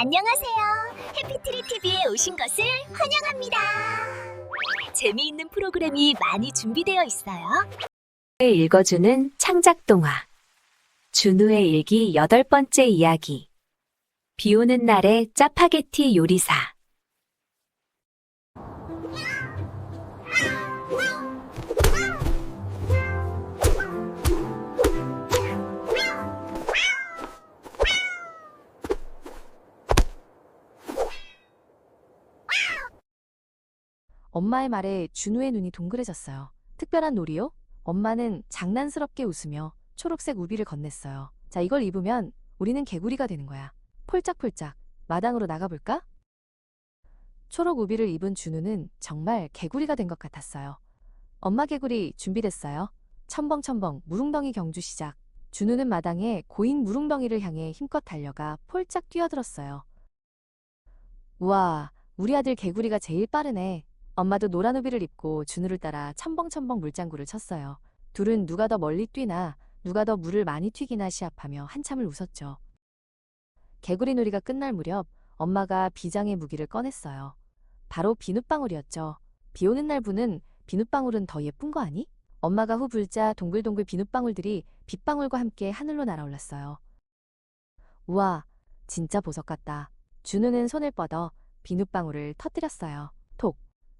안녕하세요. 해피트리 TV에 오신 것을 환영합니다. 재미있는 프로그램이 많이 준비되어 있어요. 읽어주는 창작 동화. 준우의 일기 여덟 번째 이야기. 비 오는 날의 짜파게티 요리사. 엄마의 말에 준우의 눈이 동그래졌어요. 특별한 놀이요? 엄마는 장난스럽게 웃으며 초록색 우비를 건넸어요. 자, 이걸 입으면 우리는 개구리가 되는 거야. 폴짝폴짝 마당으로 나가볼까? 초록 우비를 입은 준우는 정말 개구리가 된 것 같았어요. 엄마 개구리 준비됐어요. 첨벙첨벙 무릉덩이 경주 시작. 준우는 마당에 고인 무릉덩이를 향해 힘껏 달려가 폴짝 뛰어들었어요. 우와, 우리 아들 개구리가 제일 빠르네. 엄마도 노란 우비를 입고 준우를 따라 첨벙첨벙 물장구를 쳤어요. 둘은 누가 더 멀리 뛰나, 누가 더 물을 많이 튀기나 시합하며 한참을 웃었죠. 개구리 놀이가 끝날 무렵 엄마가 비장의 무기를 꺼냈어요. 바로 비눗방울이었죠. 비 오는 날 부는 비눗방울은 더 예쁜 거 아니? 엄마가 후 불자 동글동글 비눗방울들이 빗방울과 함께 하늘로 날아올랐어요. 우와, 진짜 보석 같다. 준우는 손을 뻗어 비눗방울을 터뜨렸어요.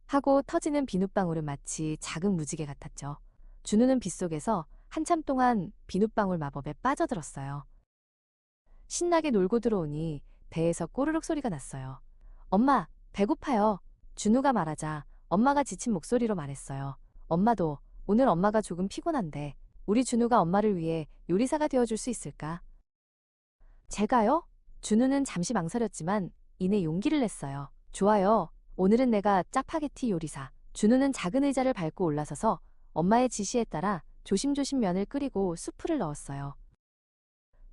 톡. 하고 터지는 비눗방울은 마치 작은 무지개 같았죠. 준우는 빗속에서 한참 동안 비눗방울 마법에 빠져들었어요. 신나게 놀고 들어오니 배에서 꼬르륵 소리가 났어요. 엄마, 배고파요. 준우가 말하자 엄마가 지친 목소리로 말했어요. 엄마도 오늘 엄마가 조금 피곤한데 우리 준우가 엄마를 위해 요리사가 되어줄 수 있을까? 제가요? 준우는 잠시 망설였지만 이내 용기를 냈어요. 좋아요. 오늘은 내가 짜파게티 요리사. 준우는 작은 의자를 밟고 올라서서 엄마의 지시에 따라 조심조심 면을 끓이고 수프를 넣었어요.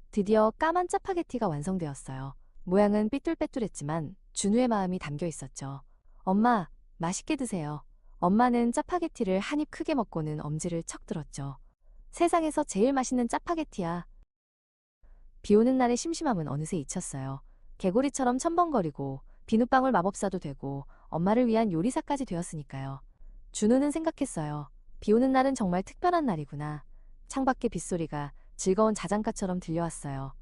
드디어 까만 짜파게티가 완성되었어요. 모양은 삐뚤빼뚤했지만 준우의 마음이 담겨 있었죠. 엄마, 맛있게 드세요. 엄마는 짜파게티를 한 입 크게 먹고는 엄지를 척 들었죠. 세상에서 제일 맛있는 짜파게티야. 비 오는 날의 심심함은 어느새 잊혔어요. 개구리처럼 첨벙거리고 비눗방울 마법사도 되고 엄마를 위한 요리사까지 되었으니까요. 준우는 생각했어요. 비 오는 날은 정말 특별한 날이구나. 창밖의 빗소리가 즐거운 자장가처럼 들려왔어요.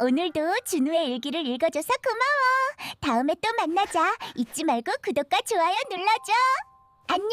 오늘도 준우의 일기를 읽어줘서 고마워. 다음에 또 만나자. 잊지 말고 구독과 좋아요 눌러줘. 안녕.